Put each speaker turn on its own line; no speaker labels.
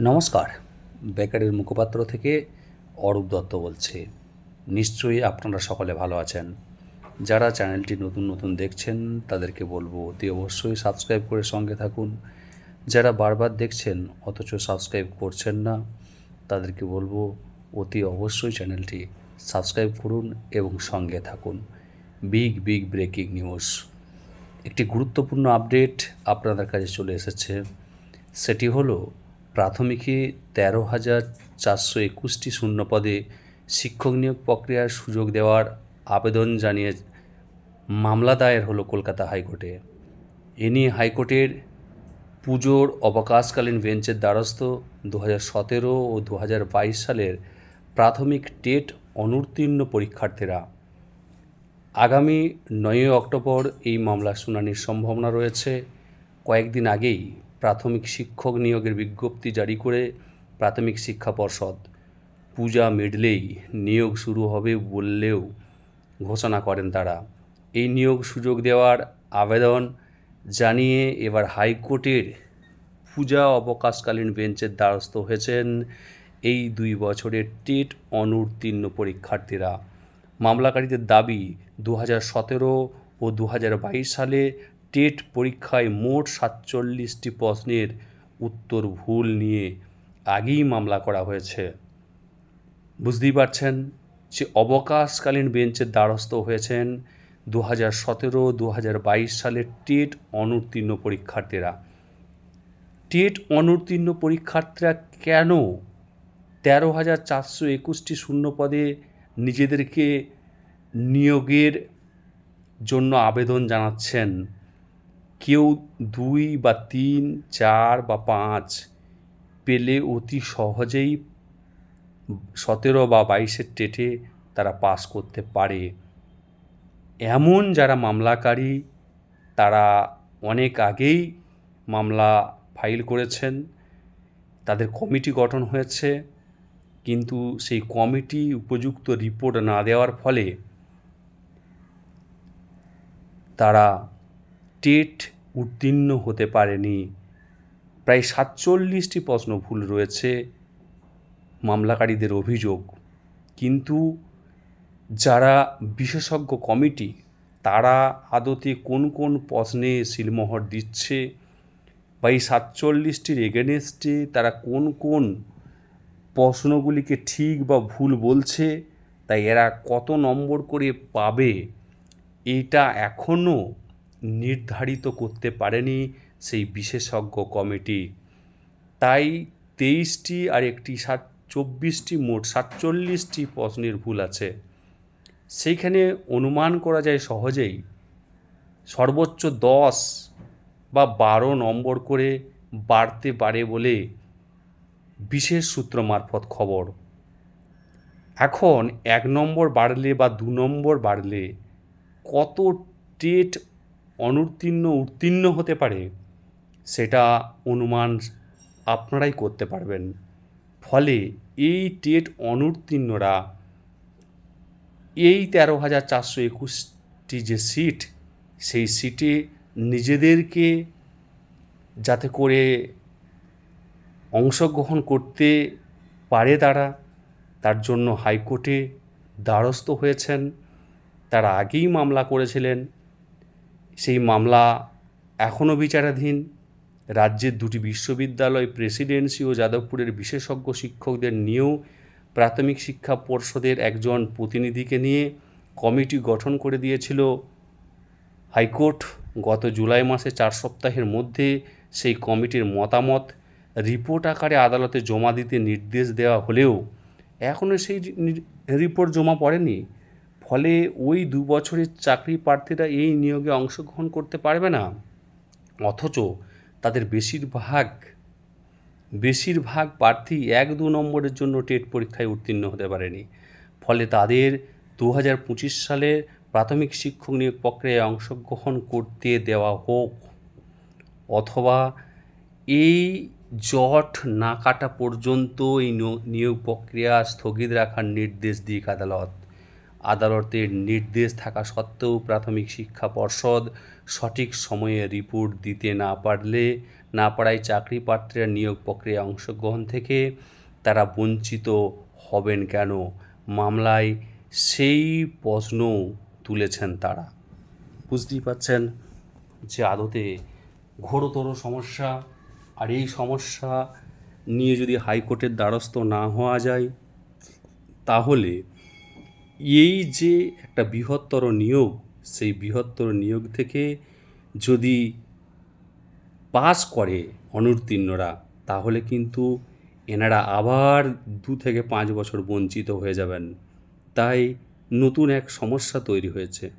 নমস্কার। বেকারের মুখপাত্র থেকে অরূপ দত্ত বলছি। নিশ্চয়ই আপনারা সকলে ভালো আছেন। যারা চ্যানেলটি নতুন নতুন দেখছেন, তাদেরকে বলব অতি অবশ্যই সাবস্ক্রাইব করে সঙ্গে থাকুন। যারা বারবার দেখছেন, অথচ সাবস্ক্রাইব করছেন না, তাদেরকে বলব অতি অবশ্যই চ্যানেলটি সাবস্ক্রাইব করুন এবং সঙ্গে থাকুন। Big big breaking news. একটি গুরুত্বপূর্ণ আপডেট আপনাদের কাছে চলে এসেছে। সেটি হলো প্রাথমিকে তেরো হাজার চারশো একুশটি শূন্য পদে শিক্ষক নিয়োগ প্রক্রিয়ার সুযোগ দেওয়ার আবেদন জানিয়ে মামলা দায়ের হলো কলকাতা হাইকোর্টে। এ নিয়ে হাইকোর্টের পুজোর অবকাশকালীন বেঞ্চের দ্বারস্থ দু হাজার সতেরো ও দু হাজার বাইশ সালের প্রাথমিক টেট অনুত্তীর্ণ পরীক্ষার্থীরা। আগামী নয়ই অক্টোবর এই মামলার শুনানির সম্ভাবনা রয়েছে। কয়েকদিন আগেই প্রাথমিক শিক্ষক নিয়োগের বিজ্ঞপ্তি জারি করে প্রাথমিক শিক্ষা পর্ষদ পূজা মিডলেই নিয়োগ শুরু হবে বললেও ঘোষণা করেন তারা। এই নিয়োগ সুযোগ দেওয়ার আবেদন জানিয়ে এবার হাইকোর্টের পূজা অবকাশকালীন বেঞ্চের দ্বারস্থ হয়েছেন এই দুই বছরের টেট অনুত্তীর্ণ পরীক্ষার্থীরা। মামলাকারীদের দাবি দু সতেরো ও দু হাজার বাইশ সালে টেট পরীক্ষায় মোট সাতচল্লিশটি প্রশ্নের উত্তর ভুল নিয়ে আগেই মামলা করা হয়েছে। বুঝতেই পারছেন যে অবকাশকালীন বেঞ্চের দ্বারস্থ হয়েছেন দু হাজার সতেরো দু হাজার বাইশ সালের টেট অনুত্তীর্ণ পরীক্ষার্থীরা। টেট অনুত্তীর্ণ পরীক্ষার্থীরা কেন তেরো হাজার চারশো একুশটি শূন্য পদে নিজেদেরকে নিয়োগের জন্য আবেদন জানাচ্ছেন? কেউ দুই বা তিন, চার বা পাঁচ পেলে অতি সহজেই সতেরো বা বাইশের টেটে তারা পাস করতে পারে। এমন যারা মামলাকারী, তারা অনেক আগেই মামলা ফাইল করেছেন, তাদের কমিটি গঠন হয়েছে, কিন্তু সেই কমিটি উপযুক্ত রিপোর্ট না দেওয়ার ফলে তারা টেট উত্তীর্ণ হতে পারেনি। প্রায় সাতচল্লিশটি প্রশ্ন ভুল রয়েছে, মামলাকারীদের অভিযোগ। কিন্তু যারা বিশেষজ্ঞ কমিটি, তারা আদতে কোন কোন প্রশ্নে সিলমোহর দিচ্ছে বা এই সাতচল্লিশটির এগেনেস্টে তারা কোন কোন প্রশ্নগুলিকে ঠিক বা ভুল বলছে, তাই এরা কত নম্বর করে পাবে, এটা এখনও নির্ধারিত করতে পারেনি সেই বিশেষজ্ঞ কমিটি। তাই তেইশটি আর একটি সাত, চব্বিশটি মোট সাতচল্লিশটি প্রশ্নের ভুল আছে। সেইখানে অনুমান করা যায় সহজেই সর্বোচ্চ দশ বা বারো নম্বর করে বাড়তে পারে বলে বিশেষ সূত্র মারফত খবর। এখন এক নম্বর বাড়লে বা দু নম্বর বাড়লে কত টেট অনুত্তীর্ণ উত্তীর্ণ হতে পারে, সেটা অনুমান আপনারাই করতে পারবেন। ফলে এই টেট অনুত্তীর্ণরা এই তেরো হাজার চারশো একুশটি যে সিট, সেই সিটে নিজেদেরকে যাতে করে অংশগ্রহণ করতে পারে তারা, তার জন্য হাইকোর্টে দ্বারস্থ হয়েছেন, তারা আগেই মামলা করেছিলেন সেই মামলা এখনও বিচারাধীন। রাজ্যের দুটি বিশ্ববিদ্যালয় প্রেসিডেন্সি ও যাদবপুরের বিশেষজ্ঞ শিক্ষকদের নিয়েও প্রাথমিক শিক্ষা পর্ষদের একজন প্রতিনিধিকে নিয়ে কমিটি গঠন করে দিয়েছিল। হাইকোর্ট গত জুলাই মাসে চার সপ্তাহের মধ্যে সেই কমিটির মতামত রিপোর্ট আকারে আদালতে জমা দিতে নির্দেশ দেওয়া হলেও এখনও সেই রিপোর্ট জমা পড়েনি। ফলে ওই দু বছরের চাকরি প্রার্থীরা এই নিয়োগে অংশগ্রহণ করতে পারবে না। অথচ তাদের বেশিরভাগ বেশিরভাগ প্রার্থী এক দু নম্বরের জন্য টেট পরীক্ষায় উত্তীর্ণ হতে পারেনি। ফলে তাদের দু হাজার পঁচিশ সালে প্রাথমিক শিক্ষক নিয়োগ প্রক্রিয়ায় অংশগ্রহণ করতে দেওয়া হোক অথবা এই জট না কাটা পর্যন্ত এই নিয়োগ প্রক্রিয়া স্থগিত রাখার নির্দেশ দিক আদালত। আদালতের নির্দেশ থাকা সত্ত্বেও প্রাথমিক শিক্ষা পর্ষদ সঠিক সময়ে রিপোর্ট দিতে না পারলে, না পারায় চাকরি প্রার্থীরা নিয়োগ প্রক্রিয়ায় অংশগ্রহণ থেকে তারা বঞ্চিত হবেন কেন? মামলায় সেই প্রশ্ন তুলেছেন তারা। বুঝতেই পারছেন যে আদতে ঘোরতর সমস্যা, আর এই সমস্যা নিয়ে যদি হাইকোর্টের দ্বারস্থ না হওয়া যায়, তাহলে এই যে একটা বৃহত্তর নিয়োগ, সেই বৃহত্তর নিয়োগ থেকে যদি পাস করে অনুত্তীর্ণরা তাহলে কিন্তু এনারা আবার দু থেকে পাঁচ বছর বঞ্চিত হয়ে যাবেন। তাই নতুন এক সমস্যা তৈরি হয়েছে।